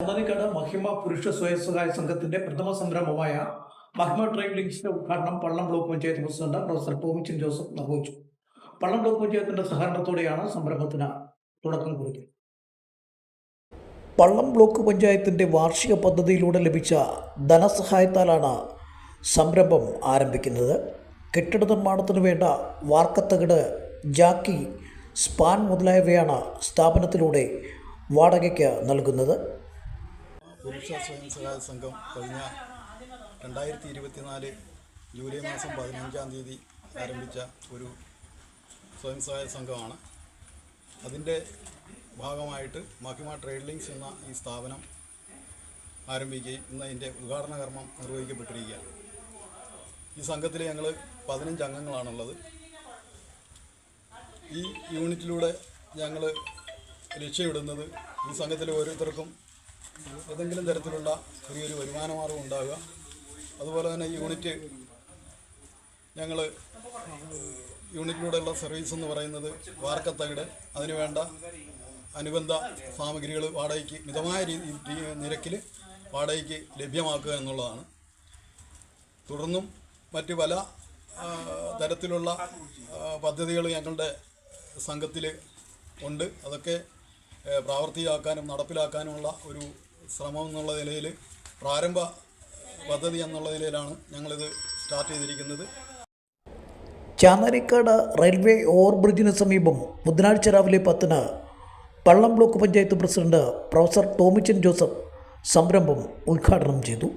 ചന്ദനിക്കട മഹിമ പുരുഷ സ്വയം സഹായ സംഘത്തിന്റെ പ്രഥമ സംരംഭമായ മഹിമ ട്രേഡ് ലിങ്ക്സിന്റെ ഉദ്ഘാടനം Pallam block panchayat president professor Tomichan Joseph നിർവഹിച്ചു. പള്ളം ബ്ലോക്ക് പഞ്ചായത്തിന്റെ സഹകരണത്തോടെയാണ് സംരംഭത്തിന് തുടക്കം കുറിക്കുന്നത്. പള്ളം ബ്ലോക്ക് പഞ്ചായത്തിന്റെ വാർഷിക പദ്ധതിയിലൂടെ ലഭിച്ച ധനസഹായത്താലാണ് സംരംഭം ആരംഭിക്കുന്നത്. കെട്ടിട നിർമ്മാണത്തിന് വേണ്ട വാർക്കത്തകിട് ജാക്കി സ്പാൻ മുതലായവയാണ് സ്ഥാപനത്തിലൂടെ വാടകയ്ക്ക് നൽകുന്നത്. പുരുഷ സ്വയം സഹായ സംഘം കഴിഞ്ഞ രണ്ടായിരത്തി ഇരുപത്തിനാല് ജൂലൈ മാസം പതിനഞ്ചാം തീയതി ആരംഭിച്ച ഒരു സ്വയം സഹായ സംഘമാണ്. അതിന്റെ ഭാഗമായിട്ട് മഹിമ ട്രേഡ് ലിങ്ക്സ് എന്ന ഈ സ്ഥാപനം ആരംഭിക്കുകയും ഇന്ന് അതിന്റെ ഉദ്ഘാടന കർമ്മം നിർവഹിക്കപ്പെട്ടിരിക്കുകയാണ്. ഈ സംഘത്തിൽ ഞങ്ങൾ പതിനഞ്ച് അംഗങ്ങളാണുള്ളത്. ഈ യൂണിറ്റിലൂടെ ഞങ്ങൾ ലക്ഷ്യമിടുന്നത് ഈ സംഘത്തിലെ ഓരോരുത്തർക്കും ഏതെങ്കിലും തരത്തിലുള്ള ചെറിയൊരു വരുമാന മാർഗം ഉണ്ടാകുക. അതുപോലെ തന്നെ യൂണിറ്റ് ഞങ്ങൾ യൂണിറ്റിലൂടെയുള്ള സർവീസ് എന്ന് പറയുന്നത് വാർക്കത്തകിട് അതിനുവേണ്ട അനുബന്ധ സാമഗ്രികൾ വാടകയ്ക്ക് മിതമായ നിരക്കിൽ വാടകയ്ക്ക് ലഭ്യമാക്കുക എന്നുള്ളതാണ്. തുടർന്നും മറ്റ് പല തരത്തിലുള്ള പദ്ധതികൾ ഞങ്ങളുടെ സംഘത്തിൽ ഉണ്ട്. അതൊക്കെ പ്രാവർത്തികമാക്കാനും നടപ്പിലാക്കാനുമുള്ള ഒരു ശ്രമം എന്നുള്ള നിലയിൽ പ്രാരംഭ പദ്ധതി എന്നുള്ള നിലയിലാണ് ഞങ്ങളിത് സ്റ്റാർട്ട് ചെയ്തിരിക്കുന്നത്. ചാന്നരിക്കാട് റെയിൽവേ ഓവർബ്രിഡ്ജിന് സമീപം ബുധനാഴ്ച രാവിലെ പത്തിന് Pallam block panchayat president professor Tomichan Joseph സംരംഭം ഉദ്ഘാടനം ചെയ്തു.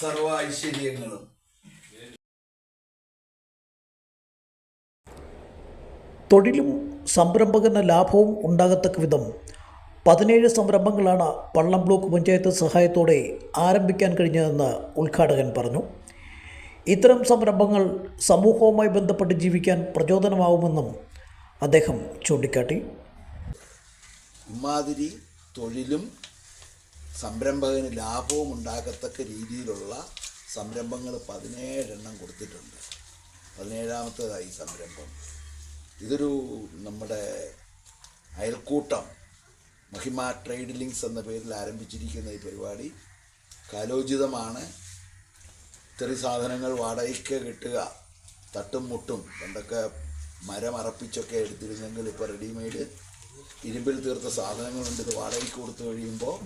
സർവ ഐശ്വര്യങ്ങളും. തൊഴിലും സംരംഭകന് ലാഭവും ഉണ്ടാകത്തക്ക വിധം പതിനേഴ് സംരംഭങ്ങളാണ് പള്ളം ബ്ലോക്ക് പഞ്ചായത്ത് സഹായത്തോടെ ആരംഭിക്കാൻ കഴിഞ്ഞതെന്ന് ഉദ്ഘാടകൻ പറഞ്ഞു. ഇത്തരം സംരംഭങ്ങൾ സമൂഹവുമായി ബന്ധപ്പെട്ട് ജീവിക്കാൻ പ്രചോദനമാവുമെന്നും അദ്ദേഹം ചൂണ്ടിക്കാട്ടി. ഇമാതിരി തൊഴിലും സംരംഭകന് ലാഭവും ഉണ്ടാകത്തക്ക രീതിയിലുള്ള സംരംഭങ്ങൾ പതിനേഴെണ്ണം കൊടുത്തിട്ടുണ്ട്. പതിനേഴാമത്തേതായി സംരംഭം. ഇതൊരു നമ്മുടെ അയൽക്കൂട്ടം മഹിമ ട്രേഡ് ലിങ്ക്സ് എന്ന പേരിൽ ആരംഭിച്ചിരിക്കുന്ന ഈ പരിപാടി. കാലോചിതമാണ്. ഇത്തരം സാധനങ്ങൾ വാടകയ്ക്ക് കിട്ടുക തട്ടും മുട്ടും പണ്ടൊക്കെ മരം അറപ്പിച്ചൊക്കെ എടുത്തിരുന്നെങ്കിൽ ഇപ്പോൾ റെഡിമെയ്ഡ് ഇരുമ്പിൽ തീർത്ത സാധനങ്ങളുണ്ട് ഇത് വാടകയ്ക്ക് കൊടുത്തു കഴിയുമ്പോൾ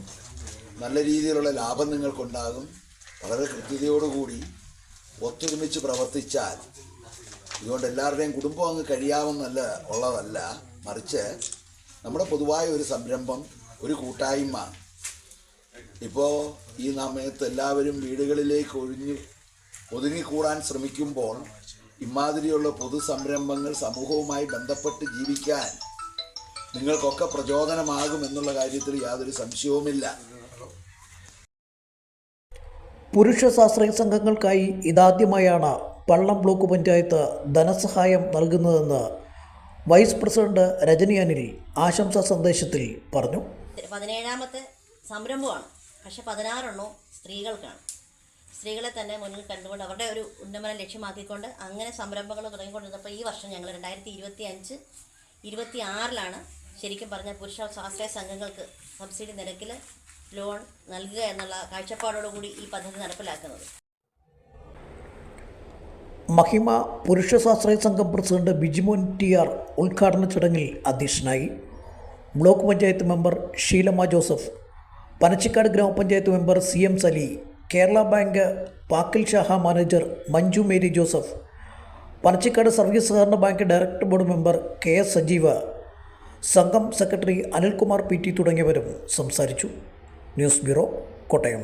നല്ല രീതിയിലുള്ള ലാഭം നിങ്ങൾക്കുണ്ടാകും. വളരെ കൃത്യതയോടുകൂടി ഒത്തൊരുമിച്ച് പ്രവർത്തിച്ചാൽ ഇതുകൊണ്ട് എല്ലാവരുടെയും കുടുംബം അങ്ങ് കഴിയാവുന്നല്ല ഉള്ളതല്ല. മറിച്ച് നമ്മുടെ പൊതുവായ ഒരു സംരംഭം ഒരു കൂട്ടായ്മ. ഇപ്പോൾ ഈ സമയത്ത് എല്ലാവരും വീടുകളിലേക്ക് ഒഴിഞ്ഞു ഒതുങ്ങിക്കൂടാൻ ശ്രമിക്കുമ്പോൾ ഇമാതിരിയുള്ള പൊതു സംരംഭങ്ങൾ സമൂഹവുമായി ബന്ധപ്പെട്ട് ജീവിക്കാൻ നിങ്ങൾക്കൊക്കെ പ്രചോദനമാകും എന്നുള്ള കാര്യത്തിൽ യാതൊരു സംശയവുമില്ല. പുരുഷ ശാസ്ത്രീയ സംഘങ്ങൾക്കായി ഇതാദ്യമായാണ് പള്ളം ബ്ലോക്ക് പഞ്ചായത്ത് ധനസഹായം നൽകുന്നതെന്ന് വൈസ് പ്രസിഡന്റ് രജനി അനിൽ ആശംസാ സന്ദേശത്തിൽ പറഞ്ഞു. പതിനേഴാമത്തെ സംരംഭമാണ്. പക്ഷെ പതിനാറെണ്ണവും സ്ത്രീകൾക്കാണ്. സ്ത്രീകളെ തന്നെ മുന്നിൽ കണ്ടുകൊണ്ട് അവരുടെ ഒരു ഉന്നമനം ലക്ഷ്യമാക്കിക്കൊണ്ട് അങ്ങനെ സംരംഭങ്ങൾ തുടങ്ങിക്കൊണ്ടിരുന്നപ്പോൾ ഈ വർഷം ഞങ്ങൾ രണ്ടായിരത്തി ഇരുപത്തി അഞ്ച് ഇരുപത്തി ആറിലാണ് ശരിക്കും പറഞ്ഞാൽ പുരുഷ സ്വാശ്രയ സംഘങ്ങൾക്ക് സബ്സിഡി നിരക്കിൽ ലോൺ നൽകുക എന്നുള്ള കാഴ്ചപ്പാടോടുകൂടി ഈ പദ്ധതി നടപ്പിലാക്കുന്നത്. മഹിമ പുരുഷ സ്വാശ്രയ സംഘം പ്രസിഡന്റ് ബിജിമോൻ ടി ആർ ഉദ്ഘാടന ചടങ്ങിൽ അധ്യക്ഷനായി block panchayat member Sheelamma Joseph Panachikkad ഗ്രാമപഞ്ചായത്ത് member C M Sali Kerala bank പാക്കിൽ ഷാഹ manager Manju Mary Joseph Panachikkad service സഹകരണ bank director board member K S സജീവ സംഘം സെക്രട്ടറി അനിൽകുമാർ പി ടി തുടങ്ങിയവരും സംസാരിച്ചു. News bureau Kottayam.